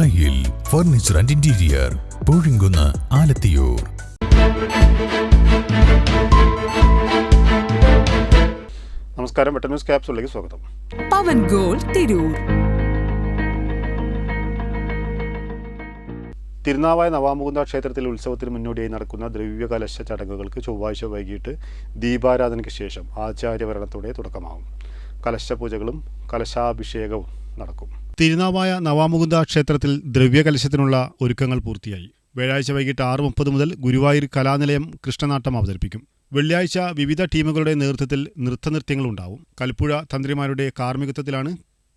Thayyil furniture and interior Poozhinkunnu Alathiyur. നമസ്കാരം വെട്ട news ക്യാപ്സുകളിലേക്ക് സ്വാഗതം. പവൻ ഗോൾ തിരൂർ. തിരുനാവായ നവാമുകുന്ദ ക്ഷേത്രത്തിൽ ഉത്സവത്തിന് മുന്നോടിയായി നടക്കുന്ന ദ്രവ്യകലശ ചടങ്ങുകൾക്ക് ചൊവ്വാഴ്ച വൈകിട്ട് ദീപാരാധനയ്ക്ക് ശേഷം ആചാര്യഭരണത്തോടെ തുടക്കമാകും. കലശപൂജകളും കലശാഭിഷേകവും നടക്കും. തിരുനാവായ നവാമുകുന്ദ ക്ഷേത്രത്തിൽ ദ്രവ്യകലശത്തിനുള്ള ഒരുക്കങ്ങൾ പൂർത്തിയായി. വ്യാഴാഴ്ച വൈകിട്ട് ആറ് മുപ്പത് മുതൽ ഗുരുവായൂർ കലാനിലയം കൃഷ്ണനാട്ടം അവതരിപ്പിക്കും. വെള്ളിയാഴ്ച വിവിധ ടീമുകളുടെ നേതൃത്വത്തിൽ നൃത്തനൃത്യങ്ങളുണ്ടാവും കൽപ്പുഴ തന്ത്രിമാരുടെ കാർമ്മികത്വത്തിലാണ്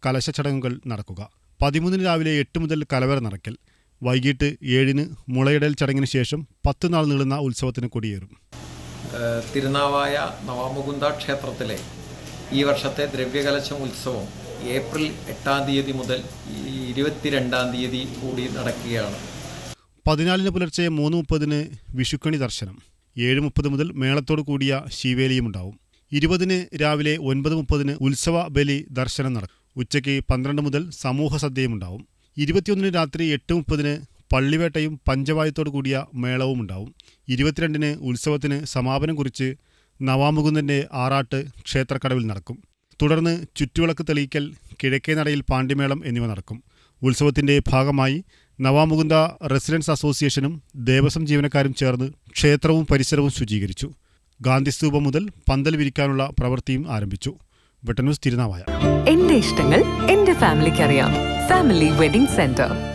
കലശ ചടങ്ങുകൾ നടക്കുക. പതിമൂന്നിന് രാവിലെ എട്ട് മുതൽ കലവറ നടക്കൽ. വൈകിട്ട് ഏഴിന് മുളയിടൽ ചടങ്ങിന് ശേഷം പത്ത് നാൾ നീളുന്ന ഉത്സവത്തിന് കൊടിയേറും. തിരുനാവായ നവാമുകുന്ദ ക്ഷേത്രത്തിലെ ഈ വർഷത്തെ ദ്രവ്യകലശം ഉത്സവം ഏപ്രിൽ എട്ടാം തീയതി മുതൽ ഇരുപത്തിരണ്ടാം തീയതി കൂടി നടക്കുകയാണ്. പതിനാലിന് പുലർച്ചെ മൂന്ന് മുപ്പതിന് വിഷുക്കണി ദർശനം. ഏഴ് മുപ്പത് മുതൽ മേളത്തോട് കൂടിയ ശിവേലിയും ഉണ്ടാവും. ഇരുപതിന് രാവിലെ ഒൻപത് മുപ്പതിന് ഉത്സവ ബലി ദർശനം നടക്കും. ഉച്ചയ്ക്ക് പന്ത്രണ്ട് മുതൽ സമൂഹ സദ്യയും ഉണ്ടാവും. ഇരുപത്തിയൊന്നിന് രാത്രി എട്ട് മുപ്പതിന് പള്ളിവേട്ടയും പഞ്ചവായത്തോടു കൂടിയ മേളവും ഉണ്ടാവും. ഇരുപത്തിരണ്ടിന് ഉത്സവത്തിന് സമാപനം കുറിച്ച് നവാമുകുന്ദന്റെ ആറാട്ട് ക്ഷേത്രക്കടവിൽ നടക്കും. തുടർന്ന് ചുറ്റുവിളക്ക് തെളിയിക്കൽ കിഴക്കേ നടയിൽ പാണ്ഡിമേളം എന്നിവ നടക്കും. ഉത്സവത്തിന്റെ ഭാഗമായി നവാമുകുന്ദ റെസിഡൻസ് അസോസിയേഷനും ദേവസ്വം ജീവനക്കാരും ചേർന്ന് ക്ഷേത്രവും പരിസരവും ശുചീകരിച്ചു. ഗാന്ധിസ്തൂപം മുതൽ പന്തൽ വിരിക്കാനുള്ള പ്രവൃത്തിയും ആരംഭിച്ചു. വെട്ടന്യൂസ് തിരുനാവായ. എന്റെ ഇഷ്ടങ്ങൾ എന്റെ ഫാമിലിക്ക് അറിയാം ഫാമിലി വെഡിംഗ് സെന്റർ.